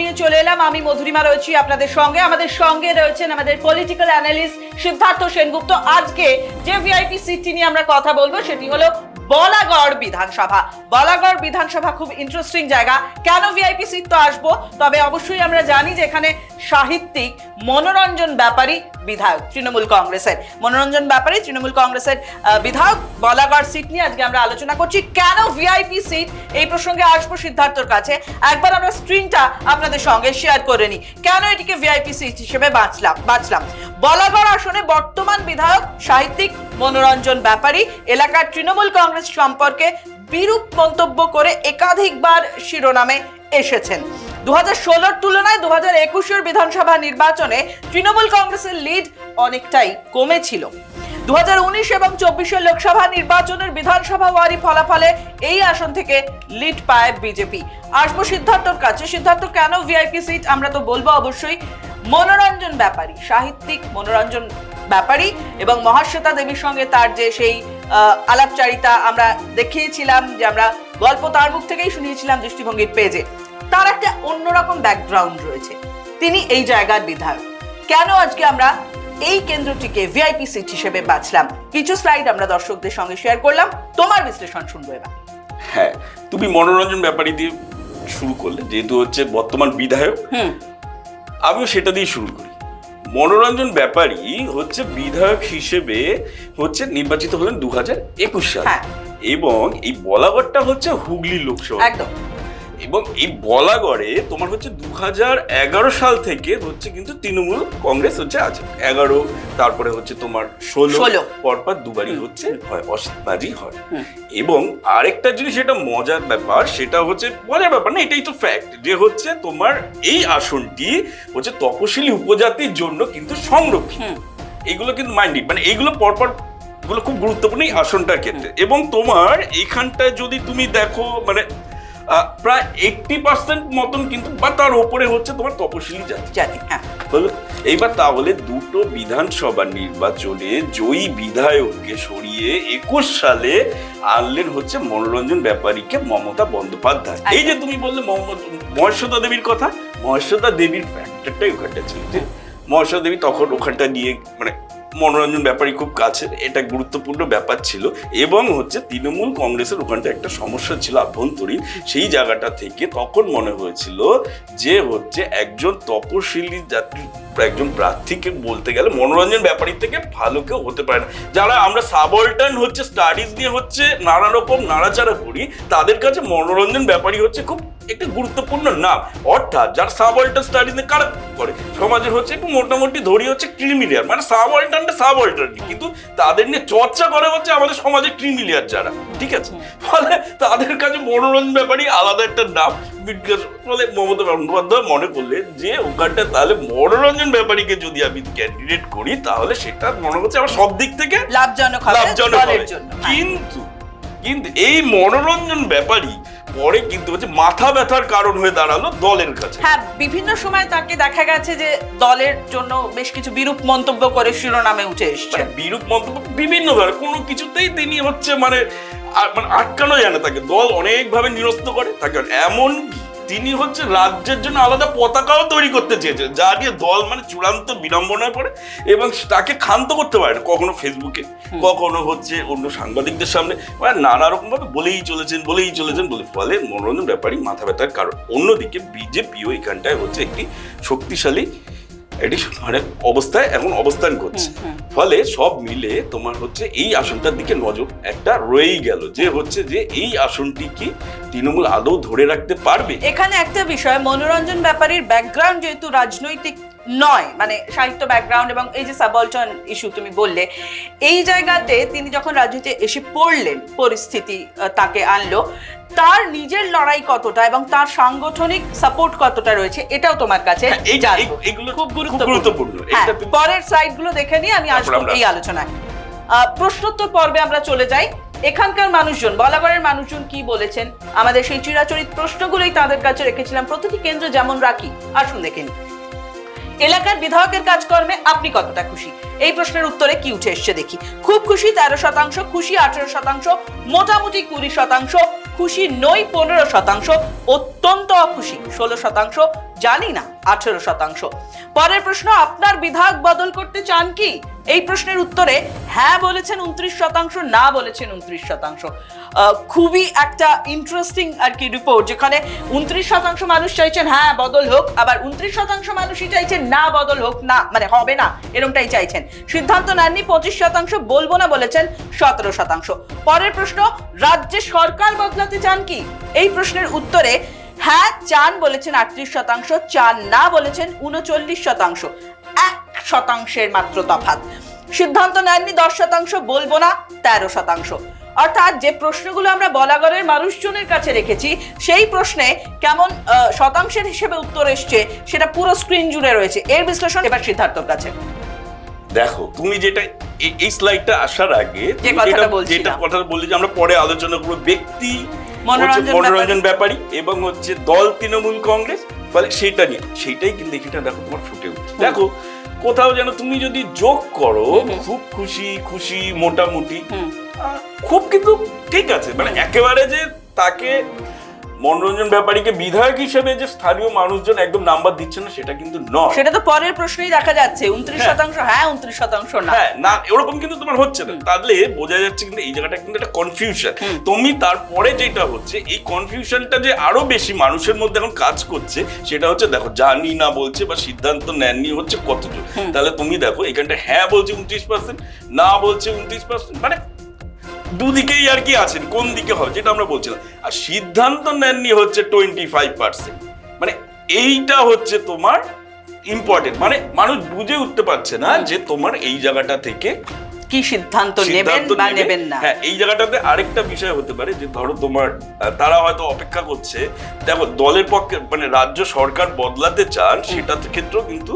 নিয়ে চলে এলাম। আমি মধুরিমা রয়েছি আপনাদের সঙ্গে। আমাদের সঙ্গে রয়েছেন আমাদের পলিটিক্যাল অ্যানালিস্ট সিদ্ধার্থ সেনগুপ্ত। আজকে যে ভিআইপি সিটটি নিয়ে আমরা কথা বলব, সেটি হলো বলাগড় বিধানসভা। বলাগড় বিধানসভা খুব ইন্টারেস্টিং জায়গা। কেন ভিআইপি সিট তো আসব? তবে অবশ্যই আমরা জানি যে এখানে সাহিত্যিক মনোরঞ্জন ব্যাপারী বিধায়ক তৃণমূল কংগ্রেসের। মনোরঞ্জন ব্যাপারী তৃণমূল কংগ্রেসের বিধায়ক বলাগড় সিট নিয়ে আজকে আমরা আলোচনা করছি। কেন ভিআইপি সিট এই প্রসঙ্গে আসব সিদ্ধার্থর কাছে। একবার আমরা স্ক্রিনটা আপনাদের সঙ্গে শেয়ার করে নিই। কেন এটিকে ভিআইপি সিট হিসেবে বাঁচলাম বাঁচলাম? বলাগড় আসনে বর্তমান বিধায়ক সাহিত্যিক মনোরঞ্জন ব্যাপারী, এলাকার তৃণমূল কংগ্রেস সম্পর্কে বিরূপ মন্তব্য করে একাধিকবার শিরোনামে এসেছেন। দু হাজার ষোলোর তুলনায় দু হাজার একুশের বিধানসভা নির্বাচনে তৃণমূল কংগ্রেসের লিড অনেকটাই কমেছিল। দু হাজার উনিশ এবং চব্বিশের লোকসভা নির্বাচনের বিধানসভা ওয়ারি ফলাফলে এই আসন থেকে লিড পায় বিজেপি। আসব সিদ্ধার্থর কাছে। সিদ্ধার্থ কেন ভিআইপি সিট আমরা তো বলব অবশ্যই মনোরঞ্জন ব্যাপারী, সাহিত্যিক মনোরঞ্জন ব্যাপারী এবং মহাশ্বেতা দেবীর সঙ্গে তার যে সেই আলাপচারিতা আমরা দেখিয়েছিলাম যে আমরা গল্প তার মুখ থেকেই শুনিয়েছিলাম দৃষ্টিভঙ্গির পেজে তার একটা অন্যরকম ব্যাকগ্রাউন্ড রয়েছে। তিনি এই জায়গার বিধায়ক। কেন আজকে আমরা এই কেন্দ্রটিকে ভিআইপি সিট হিসেবে বাছলাম? কিছু স্লাইড আমরা দর্শকদের সঙ্গে শেয়ার করলাম। তোমার বিশ্লেষণ শুনব এবার। হ্যাঁ তুমি মনোরঞ্জন ব্যাপারী দিয়ে শুরু করলে। যেহেতু হচ্ছে বর্তমান বিধায়ক আমিও সেটা দিয়ে শুরু করি। মনোরঞ্জন ব্যাপারী হচ্ছে বিধায়ক হিসেবে হচ্ছে নির্বাচিত হলেন দু হাজার একুশ সালে। হ্যাঁ। এবং এই বলাগড়টা হচ্ছে হুগলি লোকসভা। একদম। এবং এই বলা বলাগড়ে তোমার হচ্ছে দু এগারো সাল থেকে হচ্ছে কিন্তু তৃণমূল কংগ্রেস হচ্ছে আছে। এগারো তারপরে হচ্ছে তোমার ষোলো। পরপর দুবারই হচ্ছে হয় হয়। এবং আরেকটা জিনিস এটা মজার ব্যাপার সেটা হচ্ছে মজার ব্যাপার না এটাই তো ফ্যাক্ট যে হচ্ছে তোমার এই আসনটি হচ্ছে তপশিলি উপজাতির জন্য কিন্তু সংরক্ষিত। এগুলো কিন্তু মাইন্ডেড মানে এইগুলো পরপরগুলো খুব গুরুত্বপূর্ণ এই আসনটার ক্ষেত্রে। এবং তোমার এইখানটায় যদি তুমি দেখো মানে প্রায় এইটটি পার্সেন্ট মতন কিন্তু বা তার ওপরে হচ্ছে তোমার তপশিলি জাতি। জানি হ্যাঁ। হলো এইবার তাহলে দুটো বিধানসভা নির্বাচনে জয়ী বিধায়ককে সরিয়ে একুশ সালে আনলেন হচ্ছে মনোরঞ্জন ব্যাপারীকে মমতা বন্দ্যোপাধ্যায়। এই যে তুমি বললে মহেশ্বতা দেবীর কথা মহেশ্বতা দেবীর ফ্যাক্টরটাই ওখানটা ছিল। যে মহেশ্বতা দেবী তখন ওখানটা নিয়ে মানে মনোরঞ্জন ব্যাপারী খুব কাছের এটা গুরুত্বপূর্ণ ব্যাপার ছিল। এবং হচ্ছে তৃণমূল কংগ্রেসের ওখানটা একটা সমস্যা ছিল আভ্যন্তরীণ, সেই জায়গাটা থেকে তখন মনে হয়েছিল যে হচ্ছে একজন তপশিলি জাতির একজন প্রার্থীকে বলতে গেলে মনোরঞ্জন ব্যাপারী থেকে ভালো কেউ হতে পারে না। যারা আমরা সাবঅল্টার্ন হচ্ছে, স্টাডিজ নিয়ে হচ্ছে নানা রকম নাড়াচাড়া করি, তাদের কাছে মনোরঞ্জন ব্যাপারী হচ্ছে খুব একটা গুরুত্বপূর্ণ নাম। অর্থাৎ যারা সাবঅল্টার্ন স্টাডিজ নিয়ে কারা করে সমাজের হচ্ছে একটু মোটামুটি ধরি হচ্ছে ক্রিমিলিয়ার মানে সাবঅল্টার্নটা সাবঅল্টার্ন কিন্তু তাদের নিয়ে চর্চা করে হচ্ছে আমাদের সমাজে ক্রিমিলিয়ার যারা। ঠিক আছে? ফলে তাদের কাছে মনোরঞ্জন ব্যাপারী আলাদা একটা নাম। ফলে মমতা বন্দ্যোপাধ্যায় মনে করলেন যে ওখানটা তাহলে মনোরঞ্জন ব্যাপারীকে যদি আমি ক্যান্ডিডেট করি তাহলে সেটা মনে হচ্ছে আমার সব দিক থেকে লাভজনক লাভজনক। কিন্তু কিন্তু এই মনোরঞ্জন ব্যাপারই পরে কিন্তু হচ্ছে মাথা ব্যথার কারণ হয়ে দাঁড়াল দলের কাছে। হ্যাঁ বিভিন্ন সময় তাকে দেখা গেছে যে দলের জন্য বেশ কিছু বিরূপ মন্তব্য করে শিরোনামে উঠে এসছে। মানে বিরূপ মন্তব্য বিভিন্ন ধরনের কোনো কিছুতেই তিনি হচ্ছে মানে মানে আটকানো যায় না তাকে। দল অনেকভাবে নিরস্ত করে তাকে এমন কি তিনি হচ্ছে রাজ্যের জন্য আলাদা পতাকাও তৈরি করতে চেয়েছেন যা নিয়ে দল মানে চূড়ান্ত বিড়ম্বনায় পড়ে এবং তাকে ক্ষান্ত করতে পারে কখনো ফেসবুকে কখনো হচ্ছে অন্য সাংবাদিকদের সামনে। মানে নানা রকম ভাবে বলেই চলেছেন বলেই চলেছেন বলে ফলে মনোরঞ্জন ব্যাপারই মাথা ব্যথার কারণ। অন্যদিকে বিজেপিও এখানটায় হচ্ছে একটি শক্তিশালী একটি মানে অবস্থায় এখন অবস্থান করছে। ফলে সব মিলে তোমার হচ্ছে এই আসনটার দিকে নজর একটা রয়েই গেল যে হচ্ছে যে এই আসনটি কি তৃণমূল আদৌ ধরে রাখতে পারবে এখানে একটা বিষয় মনোরঞ্জন ব্যাপারের ব্যাকগ্রাউন্ড যেহেতু রাজনৈতিক নয় মানে সাহিত্য ব্যাকগ্রাউন্ড এবং এই যে সাবলটন ইস্যু তুমি বললে এই জায়গাতে তিনি যখন রাজনীতিতে এসে পড়লেন পরিস্থিতি তাকে আনলো তার নিজের লড়াই কতটা এবং তার সাংগঠনিক সাপোর্ট কতটা রয়েছে এটাও তোমার কাছে হ্যাঁ, খুব গুরুত্বপূর্ণ। হ্যাঁ, পরের সাইডগুলো দেখে নিয়ে আমি আসব এই আলোচনায়। আহ, প্রশ্নোত্তর পর্বে আমরা চলে যাই। এখানকার মানুষজন বলাগড়ের মানুষজন কি বলেছেন? আমাদের সেই চিরাচরিত প্রশ্নগুলোই তাদের কাছে রেখেছিলাম। প্রতিটি কেন্দ্র যেমন রাখি আসুন দেখে নিই। এলাকার বিধায়কের কাজকর্মে আপনি কতটা খুশি? এই প্রশ্নের উত্তরে কি উঠে এসছে দেখি। খুব খুশি তেরো শতাংশ, খুশি আঠেরো শতাংশ, মোটামুটি কুড়ি শতাংশ, খুশি নই পনেরো শতাংশ, অত্যন্ত অখুশি ষোলো শতাংশ জানি না, আঠেরো শতাংশ। পরের প্রশ্ন, আপনার বিভাগ বদল করতে চান কি? এই প্রশ্নের উত্তরে হ্যাঁ বলেছেন উনত্রিশ শতাংশ, না বলেছেন উনত্রিশ শতাংশ। খুবই একটা ইন্টারেস্টিং আর কি রিপোর্ট যেখানে উনত্রিশ শতাংশ মানুষ চাইছেন হ্যাঁ বদল হোক। আবার উনত্রিশ শতাংশ মানুষই চাইছেন, না বদল হোক, না মানে হবে না এরকমটাই চাইছেন। সিদ্ধান্ত নেননি, পঁচিশ শতাংশ, বলব না বলেছেন, সতেরো শতাংশ। পরের প্রশ্ন, রাজ্যে সরকার বদলাতে চান কি? এই প্রশ্নের উত্তরে হ্যাঁ চান বলেছেন আটত্রিশ শতাংশ চান না বলেছেন উনচল্লিশ শতাংশ। এক শতাংশের মাত্র তফাৎ। সিদ্ধান্ত নেননি দশ শতাংশ বলব না তেরো শতাংশ। অর্থাৎ যে প্রশ্নগুলো আমরা বলাগড়ের মানুষজনের কাছে রেখেছি সেই প্রশ্নে কেমন শতাংশের হিসেবে উত্তর এসছে সেটা পুরো স্ক্রিন জুড়ে রয়েছে। এর বিশ্লেষণ এবার সিদ্ধার্থর কাছে। দেখো তুমি যেটা এই- স্লাইডটা আসার আগে কথাটা যেটা- বলছিলাম। যেটা কথা বললে যে আমরা পরে আলোচনা করব ব্যক্তি মনোরঞ্জন ব্যাপারী এবং হচ্ছে দল তৃণমূল কংগ্রেস ফলে সেটা নিয়ে সেটাই কিন্তু দেখো তোমার ফুটে উঠছে। দেখো কোথাও যেন তুমি যদি যোগ করো খুব খুশি খুশি মোটামুটি খুব কিন্তু ঠিক আছে। মানে একেবারে যে তাকে মনোরঞ্জন ব্যাপারীকে বিধায়ক হিসেবে যে স্থানীয় মানুষজন একদম নাম্বার দিচ্ছে না সেটা কিন্তু নয়। সেটা তো পরের প্রশ্নেই দেখা যাচ্ছে। উনত্রিশ হ্যাঁ। শতাংশ হ্যাঁ উনত্রিশ শতাংশ না। হ্যাঁ না ওরকম কিন্তু তোমার হচ্ছে না। তাহলে বোঝা যাচ্ছে কিন্তু এই জায়গাটা কিন্তু একটা কনফিউশন তুমি তারপরে যেটা হচ্ছে এই কনফিউশনটা যে আরও বেশি মানুষের মধ্যে এখন কাজ করছে সেটা হচ্ছে দেখো জানি না বলছে বা সিদ্ধান্ত নেননি হচ্ছে কতজন। তাহলে তুমি দেখো এখানটা হ্যাঁ বলছে উনত্রিশ পার্সেন্ট না বলছে উনত্রিশ পার্সেন্ট মানে দুদিকেই আর কি আছেন কোন দিকে হবে যেটা আমরা বলছিলাম। আর সিদ্ধান্ত নেননি হচ্ছে টোয়েন্টি ফাইভ পার্সেন্ট মানে এইটা হচ্ছে তোমার ইম্পর্টেন্ট মানে মানুষ বুঝে উঠতে পারছে না যে তোমার এই জায়গাটা থেকে কি সিদ্ধান্ত নেবেন বা নেবেন না। হ্যাঁ এই জায়গাটাতে আরেকটা বিষয় হতে পারে যে ধরো তোমার তারা হয়তো অপেক্ষা করছে। দেখো দলের পক্ষে মানে রাজ্য সরকার বদলাতে চান সেটার ক্ষেত্রেও কিন্তু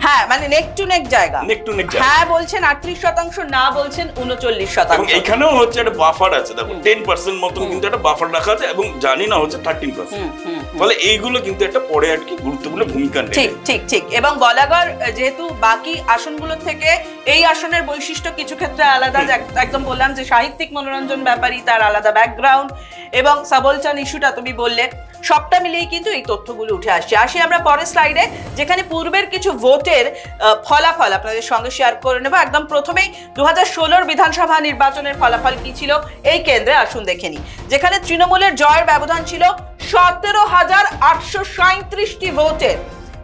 হ্যাঁ মানে নেক টু নেক জায়গা। নেক টু নেক জায়গা। হ্যাঁ বলছেন আটত্রিশ শতাংশ না বলছেন উনচল্লিশ এবং শতাংশ এখানেও হচ্ছে একটা বাফার আছে দেখো টেন পার্সেন্ট মতন কিন্তু একটা বাফার রাখা আছে এবং জানি না হচ্ছে থার্টিন পার্সেন্ট হুম, হুম, হুম। ফলে এইগুলো কিন্তু একটা পরে আর কি গুরুত্বপূর্ণ ভূমিকা নেবে। ঠিক ঠিক ঠিক। এবং বলাগড় যেহেতু বাকি আসনগুলোর থেকে এই আসনের বৈশিষ্ট্য কিছু ক্ষেত্রে আলাদা একদম বললাম যে সাহিত্যিক মনোরঞ্জন ব্যাপারী তার আলাদা ব্যাকগ্রাউন্ড এবং সাবলচান ইস্যুটা তুমি বললে। সবটা মিলিয়ে কিন্তু এই তথ্যগুলো উঠে আসছে। আসি আমরা পরের স্লাইডে যেখানে পূর্বের কিছু ভোটের ফলাফল আপনাদের সঙ্গে শেয়ার করে নেব। একদম প্রথমেই দু হাজার বিধানসভা নির্বাচনের ফলাফল কি ছিল, এই কেন্দ্রে আসুন দেখে নিই। যেখানে তৃণমূলের জয়ের ব্যবধান ছিল সতেরো হাজার আটশো সাঁত্রিশটি ভোটের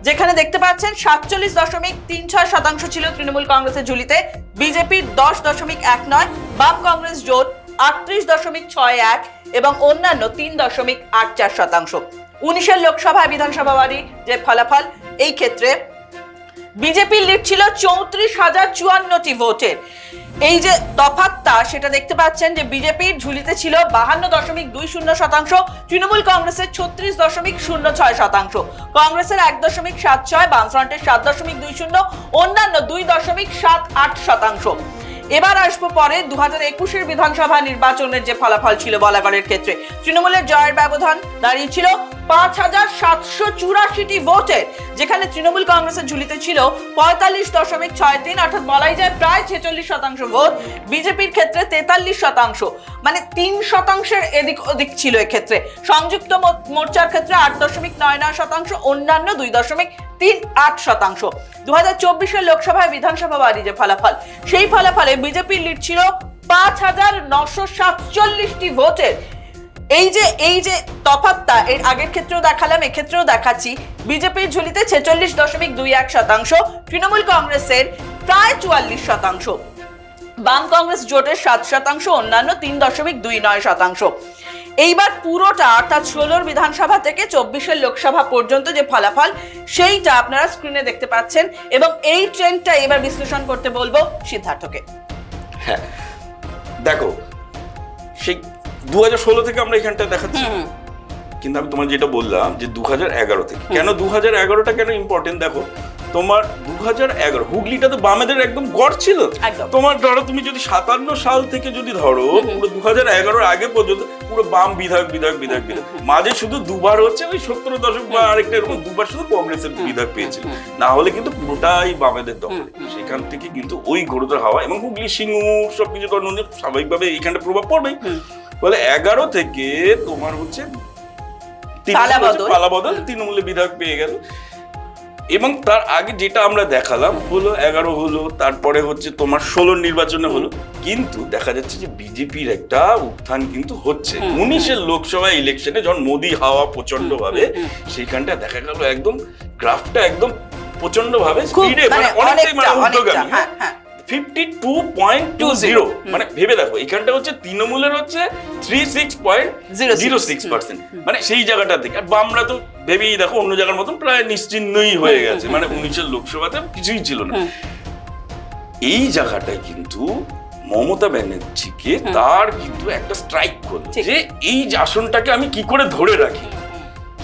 যেখানে দেখতে পাচ্ছেন সাতচল্লিশ দশমিক তিন ছয় শতাংশ ছিল তৃণমূল কংগ্রেসের ঝুলিতে, বিজেপির দশ দশমিক এক নয়, বাম কংগ্রেস জোট আটত্রিশ দশমিক ছয় এক এবং অন্যান্য তিন দশমিক আট চার শতাংশ। উনিশের লোকসভা বিধানসভা বাড়ি যে ফলাফল, এই ক্ষেত্রে বিজেপির লিড ছিল চৌত্রিশ হাজার চুয়ান্নটি ভোটের এই যে তফাতটা সেটা দেখতে পাচ্ছেন যে বিজেপির ঝুলিতে ছিল বাহান্ন দশমিক দুই শূন্য শতাংশ, তৃণমূল কংগ্রেসের ছত্রিশ দশমিক শূন্য ছয় শতাংশ। কংগ্রেসের এক দশমিক সাত ছয়, বামফ্রন্টের সাত দশমিক দুই শূন্য, অন্যান্য দুই দশমিক সাত আট শতাংশ। এবার আসব পরে দু হাজার একুশের বিধানসভা নির্বাচনের যে ফলাফল ছিল বলাগড়ের ক্ষেত্রে। তৃণমূলের জয়ের ব্যবধান দাঁড়িয়েছিল পাঁচ হাজার সাতশো চুরাশিটি ভোটের যেখানে তৃণমূল কংগ্রেসের ঝুলিতে ছিল পঁয়তাল্লিশ দশমিক ছয় তিন অর্থাৎ বলাই যায় প্রায় ছেচল্লিশ শতাংশ ভোট। বিজেপির ক্ষেত্রে তেতাল্লিশ শতাংশ মানে তিন শতাংশের এদিক ওদিক ছিল এক্ষেত্রে। সংযুক্ত মোর্চার ক্ষেত্রে আট দশমিক নয় নয় শতাংশ, অন্যান্য দুই দশমিক তিন আট শতাংশ। দু হাজার চব্বিশের লোকসভায় বিধানসভা বাড়ি যে ফলাফল, সেই ফলাফলে বিজেপির লিড ছিল পাঁচ হাজার নশো সাতচল্লিশটি ভোটের এই যে এই যে তফাতটা এর আগের ক্ষেত্রেও দেখালাম, এক্ষেত্রেও দেখাচ্ছি। বিজেপির ঝুলিতে ছেচল্লিশ দশমিক দুই এক শতাংশ, তৃণমূল কংগ্রেসের প্রায় চুয়াল্লিশ শতাংশ। বাম কংগ্রেস জোটের সাত শতাংশ, অন্যান্য তিন দশমিক দুই নয় শতাংশ। এইবার পুরোটা, অর্থাৎ ষোলোর বিধানসভা থেকে চব্বিশের লোকসভা পর্যন্ত যে ফলাফল, সেইটা আপনারা স্ক্রিনে দেখতে পাচ্ছেন এবং এই ট্রেন্ডটা এবার বিশ্লেষণ করতে বলব সিদ্ধার্থকে। হ্যাঁ দেখো, সেই দু হাজার ষোলো থেকে আমরা এখানটা দেখাচ্ছি। কিন্তু আমি তোমার যেটা বললাম যে দু হাজার এগারো থেকে। কেন দু হাজার এগারোটা কেন ইম্পর্টেন্ট দেখো তোমার দু হাজার এগারো হুগলিটা তো বামেদের একদম গড় ছিল। তোমার ধরো তুমি যদি সাতান্ন সাল থেকে যদি ধরো পুরো দু হাজার এগারোর আগে পর্যন্ত পুরো বাম বিধায়ক বিধায়ক বিধায়ক বিধায়ক মাঝে শুধু দুবার হচ্ছে ওই সত্তর দশক বা আরেকটা এরকম দুবার শুধু কংগ্রেসের বিধায়ক পেয়েছিল। না হলে কিন্তু পুরোটাই বামেদের দখলে। সেখান থেকে কিন্তু ওই গরুদের হাওয়া এবং হুগলি সিঙ্গুর সবকিছু কারণ স্বাভাবিকভাবে এইখানটা প্রভাব পড়বেই। ফলে এগারো থেকে তোমার হচ্ছে তৃণমূল পালাবদল। তৃণমূলের বিধায়ক পেয়ে গেল। এবং তার আগে যেটা আমরা দেখালাম হলো এগারো হলো তারপরে হচ্ছে তোমার ষোলো নির্বাচনে হলো। কিন্তু দেখা যাচ্ছে যে বিজেপির একটা উত্থান কিন্তু হচ্ছে। উনিশের লোকসভা ইলেকশনে যখন মোদি হাওয়া প্রচণ্ড ভাবে সেইখানটা দেখা গেল একদম গ্রাফটা একদম প্রচণ্ড ভাবে স্পিডে মানে মানে অনেকটাই মানে ঊর্ধ্বগামী হ্যাঁ হ্যাঁ। Fifty two point two zero মানে ভেবে দেখো এখানটা হচ্ছে তৃণমূলের হচ্ছে three six point zero six percent মানে সেই জায়গাটা থেকে আর বামরা তো ভেবেই দেখো অন্য জায়গার মতন প্রায় নিশ্চিহ্নই হয়ে গেছে। মানে উনিশের লোকসভাতে কিছুই ছিল না। এই জায়গাটায় কিন্তু মমতা ব্যানার্জিকে তার কিন্তু একটা স্ট্রাইক করল যে এই আসনটাকে আমি কি করে ধরে রাখি?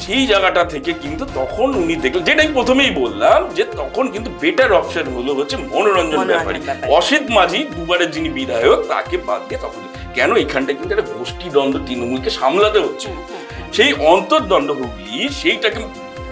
সেই জায়গাটা থেকে কিন্তু তখন উনি দেখলেন যেটা আমি প্রথমেই বললাম যে তখন কিন্তু বেটার অপশন হলো হচ্ছে মনোরঞ্জন ব্যাপারী। অসিত মাঝি দুবারের যিনি বিধায়ক তাকে বাদ দিয়ে তখন কেন এখানটা কিন্তু একটা গোষ্ঠী দ্বন্দ্ব তৃণমূলকে সামলাতে হচ্ছে? সেই অন্তর্দ্বন্দ্ব হুগলি সেইটাকে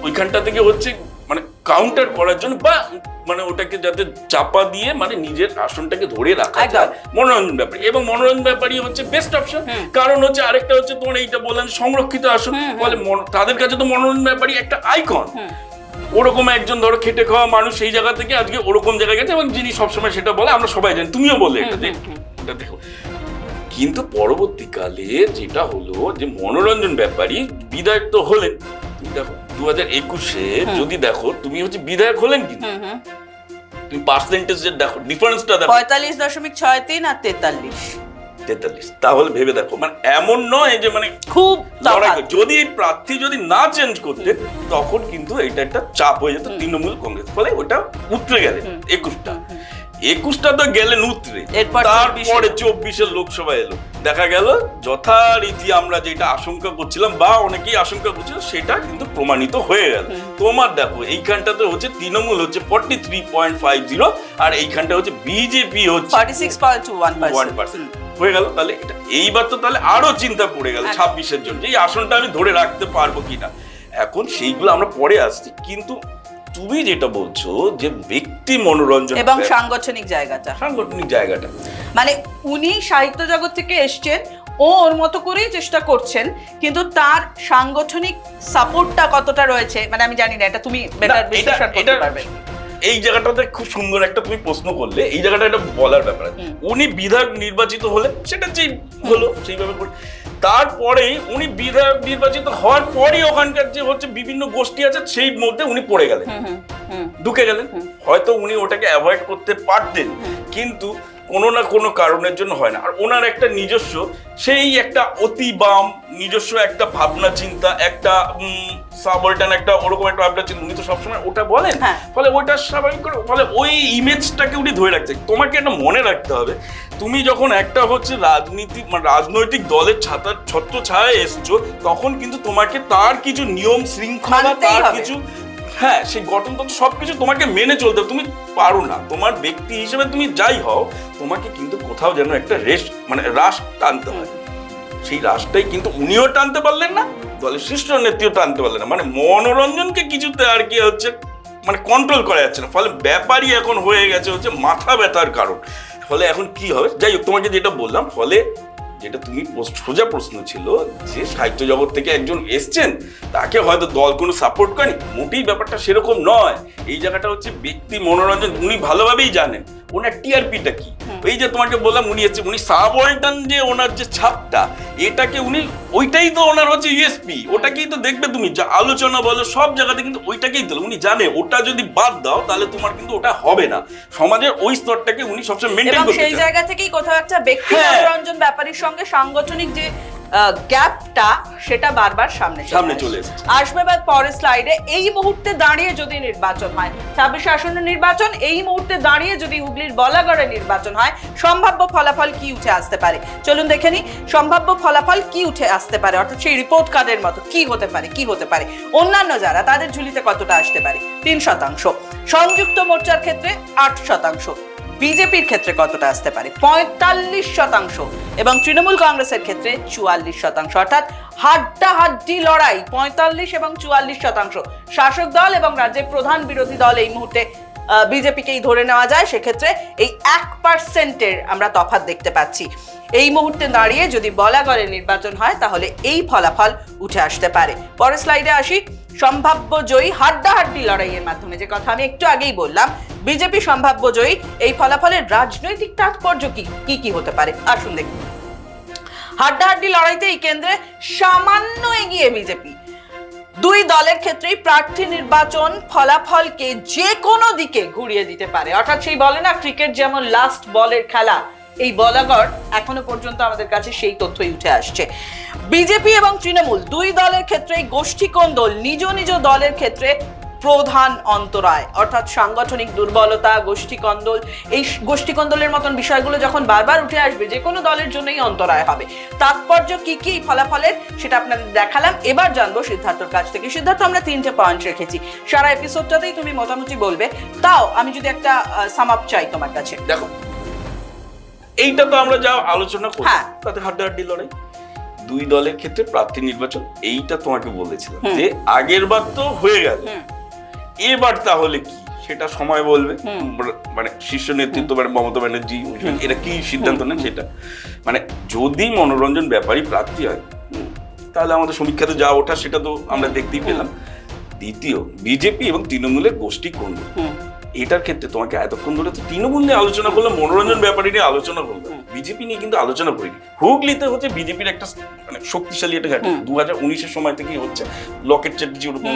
ওইখানটা থেকে হচ্ছে মানে কাউন্টার করার জন্য বা মানে ওটাকে যাতে চাপা দিয়ে মানে নিজের আসনটাকে ধরে রাখা যায়। মনোরঞ্জন ব্যাপারী। এবং মনোরঞ্জন ব্যাপারী হচ্ছে বেস্ট অপশন কারণ হচ্ছে আরেকটা হচ্ছে তোমার এইটা বললেন সংরক্ষিত আসন। বলে তাদের কাছে তো মনোরঞ্জন ব্যাপারী একটা আইকন ওরকম একজন ধরো খেটে খাওয়া মানুষ সেই জায়গা থেকে আজকে ওরকম জায়গায় গেছে এবং যিনি সবসময় সেটা বলে আমরা সবাই জানি। তুমিও বললে এটা এটা দেখো। কিন্তু পরবর্তীকালে যেটা হলো যে মনোরঞ্জন ব্যাপারী বিধায়ক তো হলেন। তুমি দেখো দু হাজার একুশে যদি দেখো তুমি হচ্ছে বিধায়ক হলেন কিন্তু। তুমি পার্সেন্টেজ দেখো ডিফারেন্সটা দেখো। পঁয়তাল্লিশ দশমিক ছয় তিন আর তেতাল্লিশ। তেতাল্লিশ। তাহলে ভেবে দেখো মানে এমন নয় যে মানে খুব যদি এই প্রার্থী যদি না চেঞ্জ করতে তখন কিন্তু এটা একটা চাপ হয়ে যেত তৃণমূল কংগ্রেস ফলে ওটা উতরে গেলে একুশটা। একুশটা তো গেলেন উতরে এরপর তারপরে চব্বিশের লোকসভা এলো। দেখা গেল যথারীতি আমরা যেটা আশঙ্কা করছিলাম বা অনেকেই আশঙ্কা করছিল সেটা কিন্তু প্রমাণিত হয়ে গেল। তোমার দেখো এইখানটাতে হচ্ছে তৃণমূল হচ্ছে forty three point five zero আর এইখানটা হচ্ছে বিজেপি হচ্ছে ওয়ান পার্সেন্ট হয়ে গেল তাহলে এটা এইবার তো তাহলে আরও চিন্তা পড়ে গেল ছাব্বিশের জন্য এই আসনটা আমি ধরে রাখতে পারব কিনা। এখন সেইগুলো আমরা পরে আসছি কিন্তু তুমি যেটা বলছো যে ব্যক্তি মনোরঞ্জন এবং সাংগঠনিক জায়গাটা। সাংগঠনিক জায়গাটা। মানে উনি সাহিত্য জগৎ থেকে এসছেন ও ওর মতো করেই চেষ্টা করছেন কিন্তু তার সাংগঠনিক সাপোর্টটা কতটা রয়েছে মানে আমি জানি না এটা তুমি বেটার বিশ্লেষণ করতে পারবে। এই জায়গাটাতে খুব সুন্দর একটা তুমি প্রশ্ন করলে এই জায়গাটা একটা বলার ব্যাপার উনি বিধায়ক নির্বাচিত হলে সেটা যেই হলো সেইভাবে তারপরে উনি বিধায়ক নির্বাচিত হওয়ার পরই ওখানকার যে হচ্ছে বিভিন্ন গোষ্ঠী আছে সেই মধ্যে উনি পড়ে গেলেন। ঢুকে গেলেন। হয়তো উনি ওটাকে অ্যাভয়েড করতে পারতেন। কিন্তু কোনো না কোনো কারণের জন্য হয় না। আর ওনার একটা নিজস্ব সেই একটা অতি বাম নিজস্ব একটা ভাবনা চিন্তা একটা সাবল্টান একটা ওরকম একটা ভাবনা চিন্তা উনি তো সবসময় ওটা বলেন। হ্যাঁ। ফলে ওইটা স্বাভাবিক করে ফলে ওই ইমেজটাকে উনি ধরে রাখছে। তোমাকে এটা মনে রাখতে হবে তুমি যখন একটা হচ্ছে রাজনীতি মানে রাজনৈতিক দলের ছাতার ছত্র ছায়া এসছো তখন কিন্তু তোমাকে তার কিছু নিয়ম শৃঙ্খলা তার কিছু হ্যাঁ সেই গঠনতন্ত্র সবকিছু তোমাকে মেনে চলতে হবে। তুমি পারো না। তোমার ব্যক্তি হিসেবে তুমি যাই হও, তোমাকে কিন্তু কোথাও যেন একটা রেস্ট মানে রাশ টানতে হয়। সেই রাশটাই কিন্তু উনিও টানতে পারলেন না, দলের শীর্ষ নেত্রীও টানতে পারলেন না। মানে মনোরঞ্জনকে কিছুতে আর কি হচ্ছে মানে কন্ট্রোল করা যাচ্ছে না। ফলে ব্যাপারই এখন হয়ে গেছে হচ্ছে মাথা ব্যথার কারণ। ফলে এখন কি হবে? যাই হোক, তোমাকে যেটা বললাম, ফলে যেটা তুমি সোজা প্রশ্ন ছিল যে সাহিত্য জগৎ থেকে একজন এসছেন, তাকে হয়তো দল কোনো সাপোর্ট করেনি। মোটেই ব্যাপারটা সেরকম নয়। এই জায়গাটা হচ্ছে ব্যক্তি মনোরঞ্জন, উনি ভালোভাবেই জানেন। ওনার টিআরপিটা কি? এই যে তোমাকে বললাম উনি হচ্ছে উনি সাবঅল্টান যে ওনার যে ছাপটা এটাকে উনি ওইটাই তো ওনার হচ্ছে ইউএসপি ওটাকেই তো দেখবে তুমি যা আলোচনা বলো সব জায়গাতে কিন্তু ওইটাকেই তো উনি জানে ওটা যদি বাদ দাও তাহলে তোমার কিন্তু ওটা হবে না। সমাজের ওই স্তরটাকে উনি সবসময় মেনটেন করতে সেই জায়গা থেকেই কোথাও একটা ব্যক্তি হ্যাঁ। মনোরঞ্জন ব্যাপারীর সঙ্গে সাংগঠনিক যে গ্যাপটা সেটা বারবার সামনে সামনে চলে আসবে বা পরের স্লাইডে এই মুহূর্তে দাঁড়িয়ে যদি নির্বাচন হয় ছাব্বিশ আসন্ন নির্বাচন এই মুহূর্তে দাঁড়িয়ে যদি হুগলির বলাগড়ে নির্বাচন হয় সম্ভাব্য ফলাফল কি উঠে আসতে পারে? চলুন দেখে নিই সম্ভাব্য ফলাফল কি উঠে আসতে পারে? অর্থাৎ সেই রিপোর্ট কার্ডের মতো কি হতে পারে কি হতে পারে? অন্যান্য যারা তাদের ঝুলিতে কতটা আসতে পারে? তিন শতাংশ। সংযুক্ত মোর্চার ক্ষেত্রে আট শতাংশ। বিজেপির ক্ষেত্রে কতটা আসতে পারে? পঁয়তাল্লিশ শতাংশ এবং তৃণমূল কংগ্রেসের ক্ষেত্রে চুয়াল্লিশ শতাংশ। অর্থাৎ হাড্ডাহাড্ডি লড়াই, পঁয়তাল্লিশ এবং চুয়াল্লিশ শতাংশ। শাসক দল এবং রাজ্যের প্রধান বিরোধী দল এই মুহূর্তে বিজেপিকেই ধরে নেওয়া যায়, সেক্ষেত্রে এই এক পার্সেন্টের আমরা তফাৎ দেখতে পাচ্ছি। এই মুহূর্তে দাঁড়িয়ে যদি বলাগড়ে নির্বাচন হয়, তাহলে এই ফলাফল উঠে আসতে পারে। পরের স্লাইডে আসি। সম্ভাব্য জয়ী হাড্ডাহাড্ডি লড়াইয়ের মাধ্যমে, যে কথা আমি একটু আগেই বললাম, বিজেপি সম্ভাব্য জয়ী, এই ফলাফলের রাজনৈতিক তাৎপর্য কি? কি কি হতে পারে? আসুন দেখুন হাড্ডাহাড্ডি লড়াইতে এই কেন্দ্রে সামান্য এগিয়ে বিজেপি। দুই দলের ক্ষেত্রেই প্রার্থী নির্বাচন ফলাফলকে যে কোনো দিকে ঘুরিয়ে দিতে পারে। অর্থাৎ সেই বলে না, ক্রিকেট যেমন লাস্ট বলের খেলা, এই বলাগড় এখনও পর্যন্ত আমাদের কাছে সেই তথ্যই উঠে আসছে। বিজেপি এবং তৃণমূল দুই দলের ক্ষেত্রে গোষ্ঠী কোন্দল নিজ নিজ দলের ক্ষেত্রে প্রধান অন্তরায়। অর্থাৎ সাংগঠনিক দুর্বলতা গোষ্ঠী কন্দল এই গোষ্ঠী কন্দলের মতন বিষয়গুলো যখন বারবার উঠে আসবে যে কোনো দলের জন্যই অন্তরায় হবে। তাৎপর্য কি কি ফলাফলের সেটা আপনাদের দেখালাম। এবার জানব সিদ্ধার্থর কাছ থেকে। সিদ্ধার্থ আমরা তিনটে পয়েন্ট রেখেছি। সারা এপিসোডটাতেই তুমি মোটামুটি বলবে। তাও আমি যদি একটা সাম আপ চাই তোমার কাছে। দেখো এইটা তো আমরা যা আলোচনা করি হ্যাঁ। তাতে হাড্ডাহাড্ডি লড়াই। দুই দলের ক্ষেত্রে প্রার্থী নির্বাচন এইটা তোমাকে বলেছিলাম যে আগের বার তো হয়ে গেল। এবার তাহলে কি? সেটা সময় বলবে। মানে শীর্ষ নেতৃত্ব মানে মমতা ব্যানার্জি এরা কি সিদ্ধান্ত নেন সেটা? মানে যদি মনোরঞ্জন ব্যাপারী প্রার্থী হয় তাহলে আমাদের সমীক্ষাতে যা ওঠা সেটা তো আমরা দেখতেই পেলাম। দ্বিতীয় বিজেপি এবং তৃণমূলের গোষ্ঠী কোন? এটার ক্ষেত্রে তোমাকে এতক্ষণ ধরে তো তৃণমূল নিয়ে আলোচনা করলাম মনোরঞ্জন ব্যাপারী নিয়ে আলোচনা করলাম। বিজেপি নিয়ে কিন্তু আলোচনা করিনি। হুগলিতে হচ্ছে বিজেপির একটা মানে শক্তিশালী একটা ঘাটি। দু হাজার উনিশের সময় থেকেই হচ্ছে। লকেট চ্যাটার্জি ওরকম।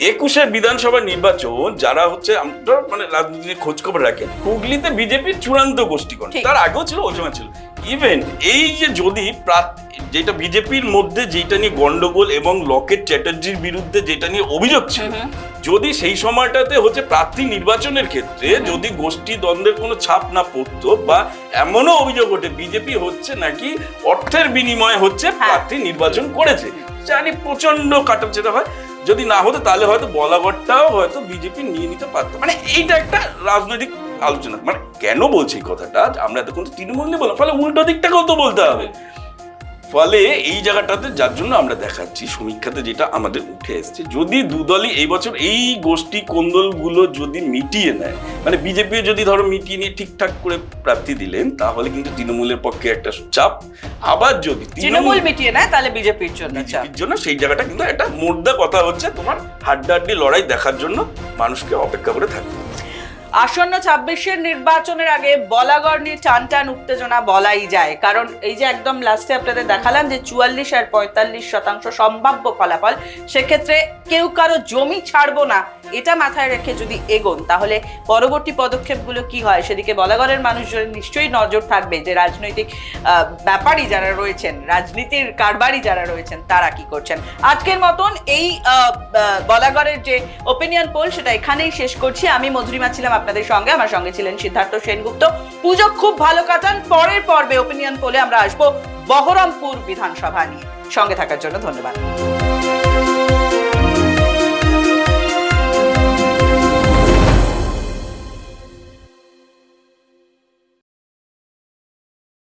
একুশের বিধানসভা নির্বাচন যারা হচ্ছে আমরা মানে রাজনীতির খোঁজ খবর রাখে হুগলিতে বিজেপির চূড়ান্ত গোষ্ঠীকরণ ঠিক। তার আগেও ছিল সময় ছিল ইভেন এই যে যদি যেটা বিজেপির মধ্যে যেটা নিয়ে গন্ডগোল এবং লকেট চ্যাটার্জির বিরুদ্ধে যেটা নিয়ে অভিযোগ ছিল। যদি সেই সময়টাতে হচ্ছে প্রার্থী নির্বাচনের ক্ষেত্রে যদি গোষ্ঠী দ্বন্দ্বের কোনো ছাপ না পড়তো বা এমনও অভিযোগ ওঠে বিজেপি হচ্ছে নাকি অর্থের বিনিময়ে হচ্ছে হ্যাঁ। প্রার্থী নির্বাচন করেছে জানি প্রচণ্ড কাটাছেড়া হয় যদি না হতো, তাহলে হয়তো বলাগড়টাও হয়তো বিজেপি নিয়ে নিতে পারতো। মানে এইটা একটা রাজনৈতিক আলোচনা। মানে কেন বলছি এই কথাটা? আমরা এতক্ষণ তৃণমূল নিয়ে বললাম। ফলে উল্টো দিকটাকেও তো বলতে হবে। ফলে এই জায়গাটাতে যার জন্য আমরা দেখাচ্ছি সমীক্ষাতে যেটা আমাদের উঠে এসেছে যদি দুদলই এই বছর এই গোষ্ঠী কোন্দলগুলো যদি মিটিয়ে নেয় মানে বিজেপি যদি ধরো মিটিয়ে নিয়ে ঠিকঠাক করে প্রার্থী দিলেন তাহলে কিন্তু তৃণমূলের পক্ষে একটা চাপ আবার যদি তৃণমূল মিটিয়ে নেয় তাহলে বিজেপির জন্য বিজেপির জন্য সেই জায়গাটা কিন্তু একটা মোদ্দা কথা হচ্ছে তোমার হাড্ডাহাড্ডি লড়াই দেখার জন্য মানুষকে অপেক্ষা করে থাকতে হবে। আসন্ন ছাব্বিশের নির্বাচনের আগে বলাগড় নিয়ে টান টান উত্তেজনা বলাই যায়। কারণ এই যে একদম লাস্টে আপনাদের দেখালাম যে চুয়াল্লিশ আর পঁয়তাল্লিশ শতাংশ সম্ভাব্য ফলাফল সেক্ষেত্রে কেউ কারও জমি ছাড়বো না এটা মাথায় রেখে যদি এগোন তাহলে পরবর্তী পদক্ষেপগুলো কি হয়? সেদিকে বলাগড়ের মানুষজন নিশ্চয়ই নজর থাকবে যে রাজনৈতিক আহ, ব্যাপারী যারা রয়েছেন রাজনীতির কারবারই যারা রয়েছেন তারা কি করছেন? আজকের মতন এই বলাগড়ের যে ওপিনিয়ন পোল সেটা এখানেই শেষ করছি। আমি মধুরিমা ছিলাম আপনাদের সঙ্গে। আমার সঙ্গে ছিলেন সিদ্ধার্থ সেনগুপ্ত। পুজো খুব ভালো কাটান। পরের পর্বে ওপিনিয়ন পোলে আমরা আসব বহরমপুর বিধানসভা নিয়ে। সঙ্গে থাকার জন্য ধন্যবাদ।